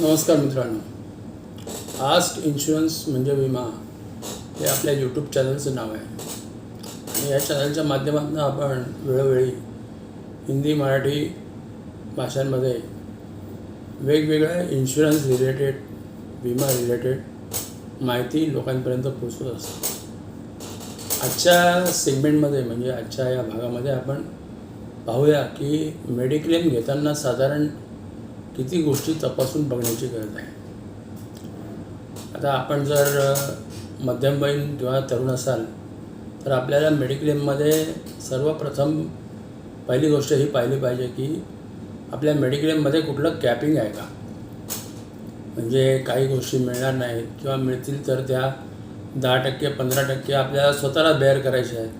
नमस्कार मित्रांनो. आस्ट इन्शुरन्स म्हणजे विमा हे आपल्या यूट्यूब चॅनलचं नाव आहे. आणि या चॅनलच्या माध्यमातून आपण वेळोवेळी हिंदी मराठी भाषांमध्ये वेगवेगळ्या इन्शुरन्स रिलेटेड विमा रिलेटेड माहिती लोकांपर्यंत पोचवत असतो. आजच्या सेगमेंटमध्ये म्हणजे आजच्या या भागामध्ये आपण पाहूया की मेडिक्लेम घेताना साधारण किती गोष्टी तपासून बघण्याची गरज आहे. आता आपण जर मध्यमवयीन किंवा तरुण असाल तर आपल्याला मेडिक्लेममध्ये सर्वप्रथम पहिली गोष्ट ही पाहिली पाहिजे की आपल्या मेडिक्लेममध्ये कुठलं कॅपिंग आहे का? म्हणजे काही गोष्टी मिळणार नाहीत किंवा मिळतील तर त्या दहा टक्के पंधरा टक्के आपल्याला स्वतःला बेअर करायचे आहेत.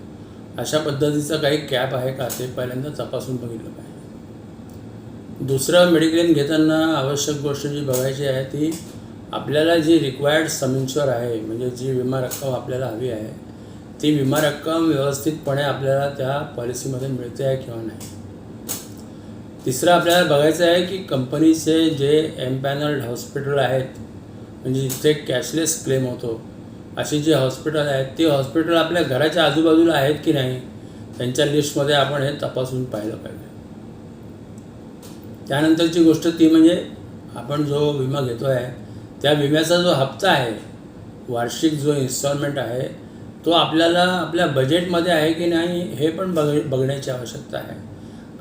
अशा पद्धतीचं काही कॅप आहे का? ते पहिल्यांदा तपासून बघितलं पाहिजे. दुसरं मेडिक्लेम घेताना आवश्यक गोष्ट जी बघायची आहे ती आपल्याला जी रिक्वायर्ड समिन्श्युअर आहे म्हणजे जी विमा रक्कम आपल्याला हवी आहे ती विमा रक्कम व्यवस्थितपणे आपल्याला त्या पॉलिसीमध्ये मिळते आहे किंवा नाही. तिसरं आपल्याला बघायचं आहे की कंपनीचे जे एम्पॅनल्ड हॉस्पिटल आहेत म्हणजे जिथे कॅशलेस क्लेम होतो अशी जी हॉस्पिटल आहेत ती हॉस्पिटल आपल्या घराच्या आजूबाजूला आहेत की नाही त्यांच्या लिस्टमध्ये आपण हे तपासून पाहिलं पाहिजे. त्यानंतरची गोष्ट ती म्हणजे आपण जो विमा घेतो आहे त्या विम्याचा जो हप्ता आहे वार्षिक जो इन्स्टॉलमेंट आहे तो आपल्याला आपल्या बजेटमध्ये आहे की नाही हे पण बघ बघण्याची आवश्यकता आहे.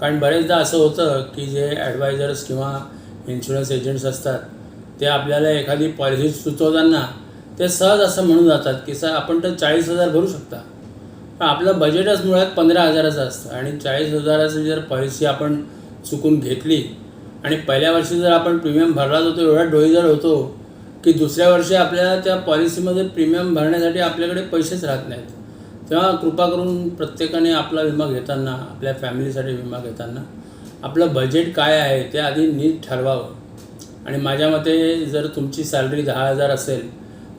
कारण बरेचदा असं होतं की जे ॲडवायझर्स किंवा इन्शुरन्स एजंट्स असतात ते आपल्याला एखादी पॉलिसी सुचवताना ते सहज असं म्हणून जातात की सर आपण तर चाळीस हजार भरू शकता. पण आपलं बजेटच मुळात पंधरा हजाराचं असतं आणि चाळीस हजाराची जर पॉलिसी आपण चुकून घेतली. आणि पहिल्या वर्षी जर आपण प्रीमियम भरला जातो एवढा डोईजर होतो की दुसऱ्या वर्षी आपल्याला त्या पॉलिसीमध्ये प्रीमियम भरण्यासाठी आपल्याकडे पैसेच राहत नाहीत. तेव्हा कृपा करून प्रत्येकाने आपला विमा घेताना आपल्या फॅमिलीसाठी विमा घेताना आपलं बजेट काय आहे ते आधी नीट ठरवावं. आणि माझ्या मते जर तुमची सॅलरी दहा हजार असेल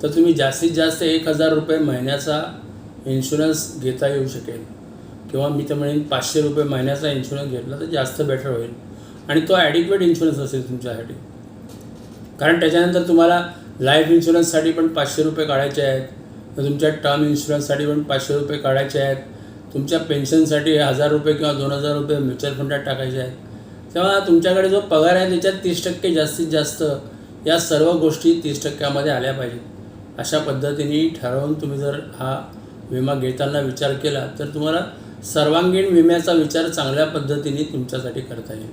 तर तुम्ही जास्तीत जास्त एक हजार रुपये महिन्याचा इन्शुरन्स घेता येऊ शकेल. किंवा मी तर म्हणेन पाचशे रुपये महिन्याचा इन्शुरन्स घेतला तर जास्त बेटर होईल. आणि तो ॲडिक्वेट इन्शुरन्स असेल तुमच्यासाठी. कारण त्याच्यानंतर तुम्हाला लाईफ इन्शुरन्ससाठी पण पाचशे रुपये काढायचे आहेत. तुमच्या टर्म इन्शुरन्ससाठी पण पाचशे रुपये काढायचे आहेत. तुमच्या पेन्शनसाठी हजार रुपये किंवा दोन हजार रुपये म्युच्युअल फंडात टाकायचे आहेत. तेव्हा तुमच्याकडे जो पगार आहे त्याच्यात तीस टक्के जास्तीत जास्त या सर्व गोष्टी तीस टक्क्यामध्ये आल्या पाहिजेत. अशा पद्धतीने ठरवून तुम्ही जर हा विमा घेताना विचार केला तर तुम्हाला सर्वांगीण विम्याचा विचार चांगल्या पद्धतीने तुमच्यासाठी करता येईल.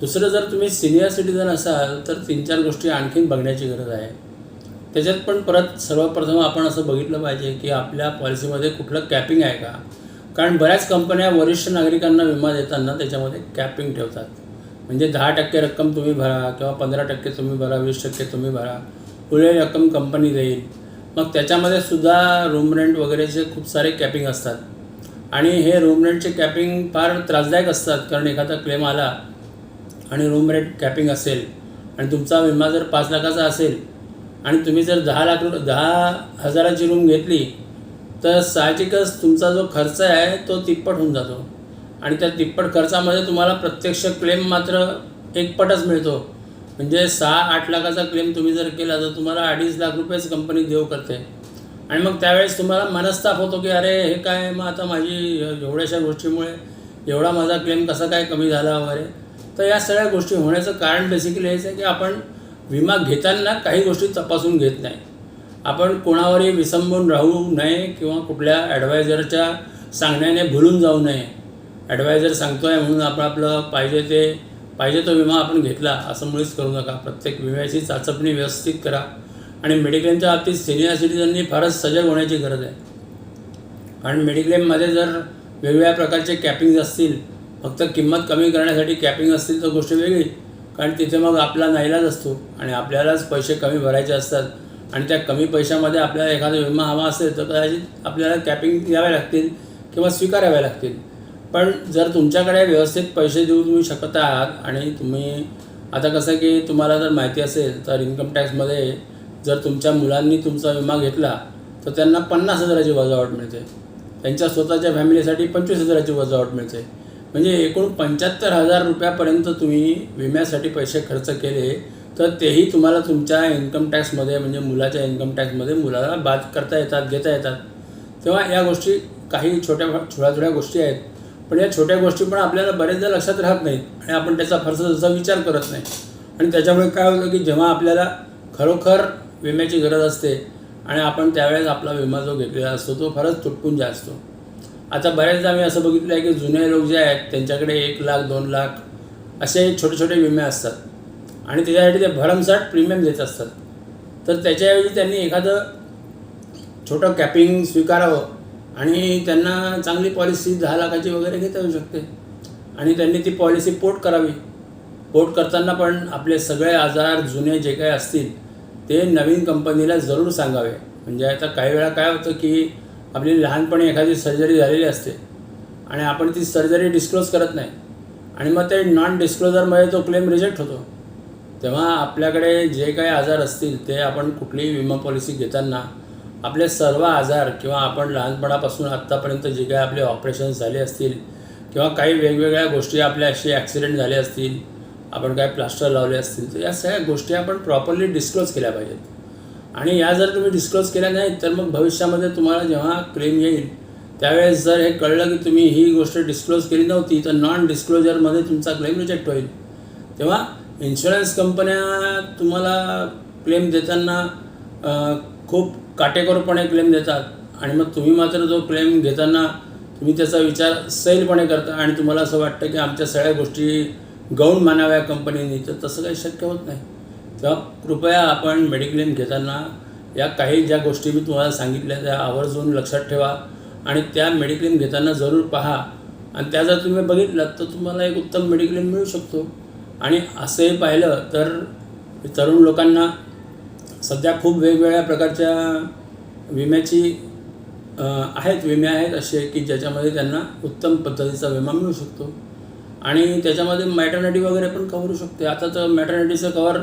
दुसरं जर तुम्ही सिनियर सिटीजन असाल तर तीन चार गोष्टी आणखीन बघण्याची गरज आहे. त्याच्यात पण परत सर्वप्रथम आपण असं बघितलं पाहिजे की आपल्या पॉलिसीमध्ये कुठलं कॅपिंग आहे का? कारण बऱ्याच कंपन्या वरिष्ठ नागरिकांना विमा देताना त्याच्यामध्ये कॅपिंग ठेवतात. म्हणजे दहा टक्के रक्कम तुम्ही भरा किंवा पंधरा टक्के तुम्ही भरा वीस टक्के तुम्ही भरा उरलेली रक्कम कंपनी देईल. मग त्याच्यामध्ये सुद्धा रूम रेंट वगैरेचे खूप सारे कॅपिंग असतात. आणि हे रूम रेटचे कॅपिंग फार त्रासदायक असतात कारण एखादा क्लेम आला आणि रूम रेट कॅपिंग असेल आणि तुमचा विमा जर पाच लाखाचा असेल आणि तुम्ही जर दहा लाख दहा हजाराची रूम घेतली तर साहजिकच तुमचा जो खर्च आहे तो तिप्पट होऊन जातो. आणि त्या तिप्पट खर्चामध्ये तुम्हाला प्रत्यक्ष क्लेम मात्र एकपटच मिळतो. म्हणजे सहा आठ लाखाचा क्लेम तुम्ही जर केला तर तुम्हाला अडीच लाख रुपयेच कंपनी देऊ करते. आणि मग त्यावेळेस तुम्हाला मनस्ताप होतो की अरे हे काय मग आता माझी एवढ्याशा गोष्टीमुळे एवढा माझा क्लेम कसा काय कमी झाला वगैरे? तर या सगळ्या गोष्टी होण्याचं कारण बेसिकली हेच आहे की आपण विमा घेताना काही गोष्टी तपासून घेत नाही. आपण कोणावरही विसंबून राहू नये किंवा कुठल्या ॲडवायझरच्या सांगण्याने भुलून जाऊ नये. ॲडवायझर सांगतो आहे म्हणून आपण आपलं पाहिजे ते पाहिजे तो विमा आपण घेतला असं मुळीच करू नका. प्रत्येक विम्याची चाचपणी व्यवस्थित करा. आणि मेडिक्लेमच्या बाबतीत सिनियर सिटीजननी फारच सजग होण्याची गरज आहे. कारण मेडिक्लेममध्ये जर वेगवेगळ्या प्रकारचे कॅपिंग्ज असतील फक्त किंमत कमी करण्यासाठी कॅपिंग असतील तर गोष्ट वेगळी. कारण तिथे मग आपला नाईलाज असतो आणि आपल्यालाच पैसे कमी भरायचे असतात आणि त्या कमी पैशामध्ये आपल्याला एखादा विमा हवा असेल तर कदाचित आपल्याला कॅपिंग द्याव्या लागतील किंवा स्वीकाराव्या लागतील. पण जर तुमच्याकडे व्यवस्थित पैसे देऊ तुम्ही शकत आहात आणि तुम्ही आता कसं की तुम्हाला जर माहिती असेल तर इन्कम टॅक्समध्ये जर तुमच्या मुलांनी तुमचा विमा घेतला तर त्यांना पन्नास हजाराची वजावट मिळते. त्यांच्या स्वतःच्या फॅमिलीसाठी पंचवीस हजाराची वजावट मिळते. म्हणजे एकूण पंच्याहत्तर हजार रुपयापर्यंत तुम्ही विम्यासाठी पैसे खर्च केले तर तेही तुम्हाला तुमच्या इन्कम टॅक्समध्ये म्हणजे मुलाच्या इन्कम टॅक्समध्ये मुलाला बाद करता येतात घेता येतात. तेव्हा या गोष्टी काही छोट्या छोट्या छोट्या गोष्टी आहेत. पण या छोट्या गोष्टी पण आपल्याला बरेचदा लक्षात राहत नाहीत आणि आपण त्याचा फारसा जसा विचार करत नाही. आणि त्याच्यामुळे काय होतं की जेव्हा आपल्याला खरोखर विम्याची गरज असते आणि आपण त्यावेळेस आपला विमा जो घेतलेला असतो तो फारच तुटपुंजा असतो. आता बऱ्याचदा मी असं बघितलं आहे की जुने लोक जे आहेत त्यांच्याकडे एक लाख दोन लाख असे छोटे छोटे विमे असतात. आणि त्याच्यासाठी ते भरमसाठ प्रीमियम देत असतात. तर त्याच्याऐवजी त्यांनी एखादं छोटं कॅपिंग स्वीकारावं आणि त्यांना चांगली पॉलिसी दहा लाखाची वगैरे घेता येऊ शकते. आणि त्यांनी ती पॉलिसी पोर्ट करावी. पोर्ट करताना पण आपले सगळे आजार जुने जे काही असतील ते नवीन कंपनीला जरूर सांगावे. म्हणजे आता काही वेळा काय होतं की आपली लहानपणी एखादी सर्जरी झालेली असते आणि आपण ती सर्जरी डिस्क्लोज करत नाही आणि मग ते नॉन डिस्क्लोजरमध्ये तो क्लेम रिजेक्ट होतो. तेव्हा आपल्याकडे जे काही आजार असतील ते आपण कुठलीही विमा पॉलिसी घेताना आपले सर्व आजार किंवा आपण लहानपणापासून आत्तापर्यंत जे काही आपले ऑपरेशन्स झाले असतील किंवा काही वेगवेगळ्या गोष्टी आपल्या असे ॲक्सिडेंट झाले असतील आपण काय प्लास्टर लावले असतील तर या सगळ्या गोष्टी आपण प्रॉपरली डिस्क्लोज केल्या पाहिजेत. आणि या जर तुम्ही डिस्क्लोज केल्या नाहीत तर मग भविष्यामध्ये तुम्हाला जेव्हा क्लेम येईल त्यावेळेस जर हे कळलं की तुम्ही ही गोष्ट डिस्क्लोज केली नव्हती तर नॉन डिस्क्लोजरमध्ये तुमचा क्लेम रिजेक्ट होईल. तेव्हा इन्शुरन्स कंपन्या तुम्हाला क्लेम देताना खूप काटेकोरपणे क्लेम देतात. आणि मग तुम्ही मात्र जो क्लेम घेताना तुम्ही त्याचा विचार सैलपणे करता आणि तुम्हाला असं वाटतं की आमच्या सगळ्या गोष्टी गौण मानाव्या कंपनीने तर तसं काही शक्य होत नाही. तेव्हा कृपया आपण मेडिक्लेम घेताना या काही ज्या गोष्टी मी तुम्हाला सांगितल्या त्या आवर्जून लक्षात ठेवा आणि त्या मेडिक्लेम घेताना जरूर पहा. आणि त्या जर तुम्ही बघितलात तर तुम्हाला एक उत्तम मेडिक्लेम मिळू शकतो. आणि असंही पाहिलं तर तरुण लोकांना सध्या खूप वेगवेगळ्या प्रकारच्या विम्याची आहेत विमे आहेत असे की ज्याच्यामध्ये त्यांना उत्तम पद्धतीचा विमा मिळू शकतो. आणि त्याच्यामध्ये मॅटर्निटी वगैरे पण कवर होऊ शकते. आता तर मॅटर्निटीचं कवर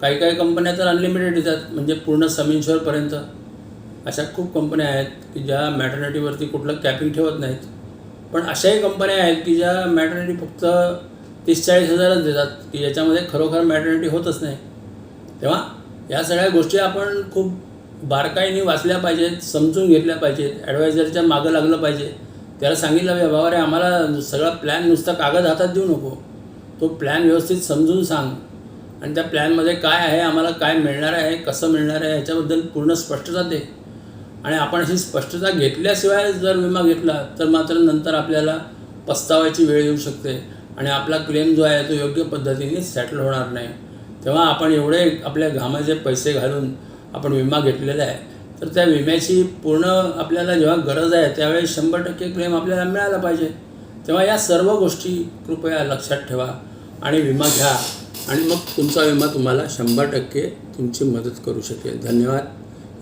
काही काही कंपन्या तर अनलिमिटेड देतात. म्हणजे पूर्ण समिंशवरपर्यंत अशा खूप कंपन्या आहेत की ज्या मॅटर्निटीवरती कुठलं कॅपिंग ठेवत नाहीत. पण अशाही कंपन्या आहेत की ज्या मॅटर्निटी फक्त तीस चाळीस हजारच देतात. की ज्याच्यामध्ये खरोखर मॅटर्निटी होतच नाही. तेव्हा या सगळ्या गोष्टी आपण खूप बारकाईने वाचल्या पाहिजेत समजून घेतल्या पाहिजेत ॲडवायझरच्या मागं लागलं पाहिजे. त्याला सांगितलं बाबा रे आम्हाला सगळा प्लॅन नुसता कागद हातात देऊ नको. तो प्लॅन व्यवस्थित समजून सांग. आणि त्या प्लॅनमध्ये काय आहे आम्हाला काय मिळणार आहे कसं मिळणार आहे ह्याच्याबद्दल पूर्ण स्पष्टता दे. आणि आपण अशी स्पष्टता घेतल्याशिवाय जर विमा घेतला तर मात्र नंतर आपल्याला पस्तावायची वेळ येऊ शकते. आणि आपला क्लेम जो आहे तो योग्य पद्धतीने सेटल होणार नाही. तेव्हा आपण एवढे आपल्या घामाचे पैसे घालून आपण विमा घेतलेला आहे. तर त्या विम्याची पूर्ण आपल्याला जेव्हा गरज आहे त्यावेळेस शंभर टक्के क्लेम आपल्याला मिळाला पाहिजे. तेव्हा या सर्व गोष्टी कृपया लक्षात ठेवा आणि विमा घ्या. आणि मग तुमचा विमा तुम्हाला शंभर टक्के तुमची मदत करू शकेल. धन्यवाद.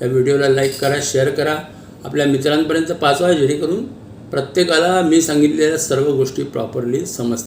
या व्हिडिओला लाईक करा शेअर करा. आपल्या मित्रांपर्यंत पाचवा जेणेकरून प्रत्येकाला मी सांगितलेल्या सर्व गोष्टी प्रॉपरली समजतात